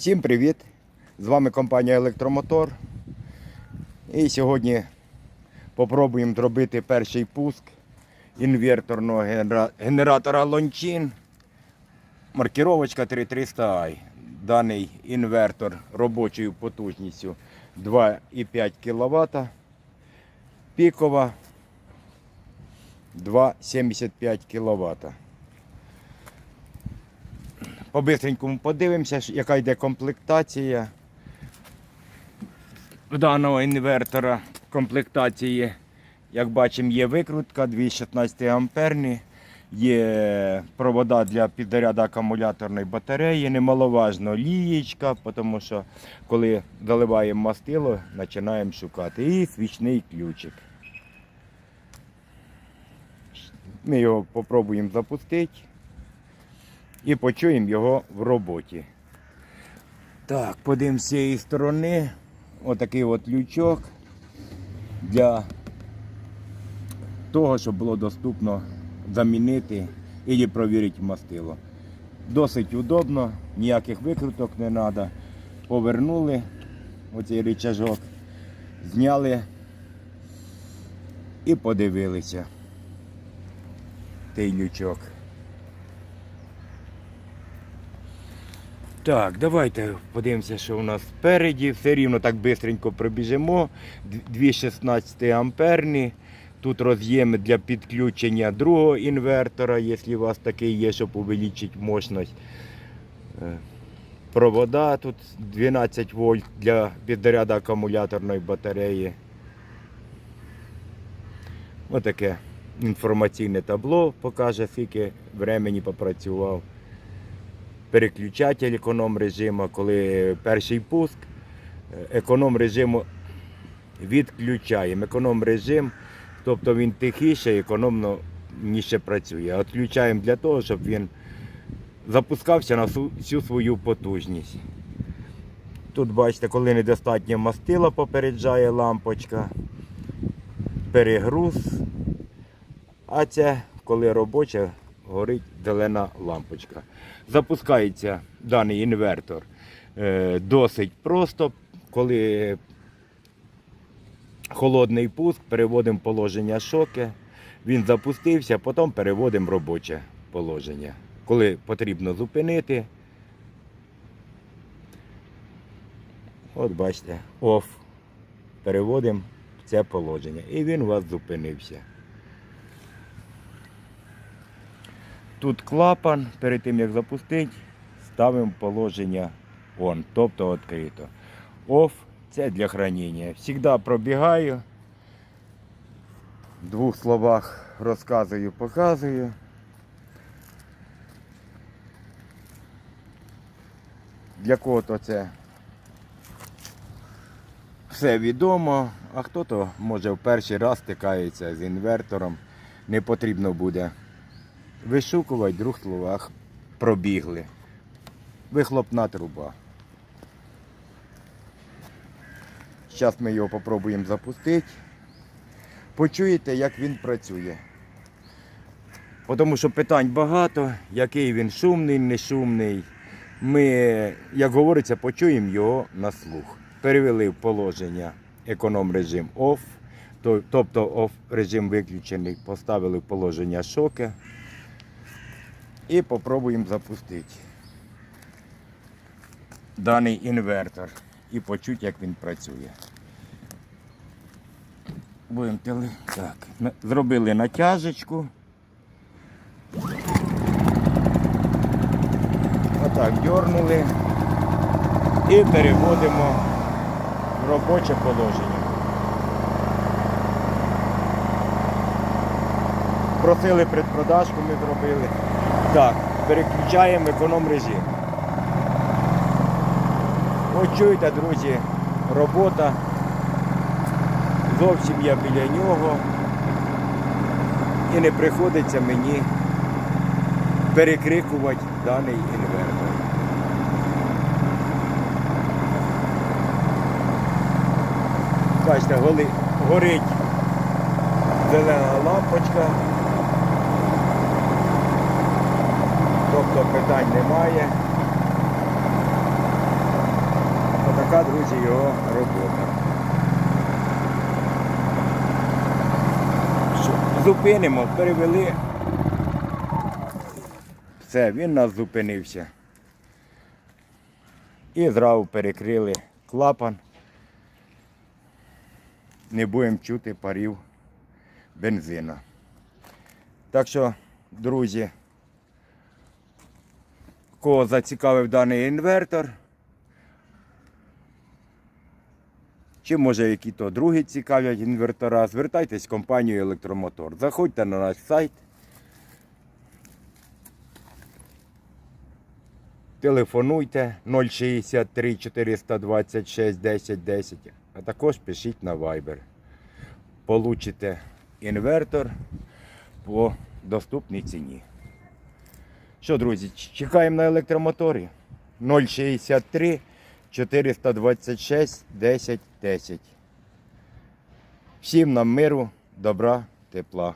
Всім привіт! З вами компанія Електромотор. І сьогодні попробуємо зробити перший пуск інверторного генератора Лончин. Маркіровочка 3300i. Даний інвертор робочою потужністю 2,5 кВт. Пікова 2,75 кВт. По-бистренькому подивимося, яка йде комплектація даного інвертора. Комплектації, як бачимо, є викрутка 216 амперні, є провода для підзаряду акумуляторної батареї, немаловажно лієчка, тому що коли доливаємо мастило, починаємо шукати. І свічний ключик. Ми його спробуємо запустити і почуємо його в роботі. Так, подивимося з цієї сторони. Отакий от лючок для того, щоб було доступно замінити і провірити мастило. Досить удобно, ніяких викруток не треба. Повернули оцей рычажок, зняли і подивилися. Той лючок. Так, давайте подивимося, що у нас спереді. Все рівно так швидко пробіжимо. Дві 16 амперні. Тут роз'єми для підключення другого інвертора, якщо у вас такий є, щоб увеличити мощність. Е, Провода тут 12 вольт для підзаряду акумуляторної батареї. Отаке інформаційне табло покаже, скільки времени попрацював переключатель економ режиму, коли перший пуск, е, економ режиму відключаємо. Економ режим, тобто він тихіше, економно ніше працює. А Відключаємо для того, щоб він запускався на всю свою потужність. Тут бачите, коли недостатньо мастила попереджає лампочка, перегруз, а це коли робоча горить зелена лампочка. Запускається даний інвертор е, досить просто, коли холодний пуск, переводимо положення шоки, він запустився, потім переводимо робоче положення. Коли потрібно зупинити, от бачите, off, переводимо в це положення. І він у вас зупинився. Тут клапан, перед тим як запустити, ставимо положення on, тобто відкрито. Off це для хранення. Всегда пробігаю. В двох словах розказую, показую. Для кого-то це все відомо, а хто-то може в перший раз стикається з інвертором. Не потрібно буде вишукувати, двох словах пробігли. Вихлопна труба. Зараз ми його попробуємо запустити. Почуєте, як він працює. Тому що питань багато, який він шумний, не шумний. Ми, як говориться, почуємо його на слух. Перевели в положення економ режим OFF, тобто OFF режим виключений, поставили в положення шоки і попробуємо запустити даний інвертор і почути, як він працює. Будемо теле... так. Зробили натяжечку. Отак дьорнули і переводимо в робоче положення. Просили предпродажку, ми зробили. Так, переключаємо економ режим. Ось чуєте, друзі, робота. Зовсім я біля нього. І не приходиться мені перекрикувати даний інвертор. Бачите, горить зелена лампочка. Тобто питань немає. така, друзі, його робота. Зупинимо, перевели. Все, він нас зупинився. І зразу перекрили клапан. Не будемо чути парів бензина. Так що, друзі, кого зацікавив даний інвертор, чи може які то другі цікавлять інвертора, звертайтесь в компанію Електромотор. Заходьте на наш сайт. Телефонуйте 063 426 10 10, а також пишіть на Viber. Получите інвертор по доступній ціні. Що, друзі, чекаємо на електромоторі 063 426 10 10. Всім нам миру, добра, тепла.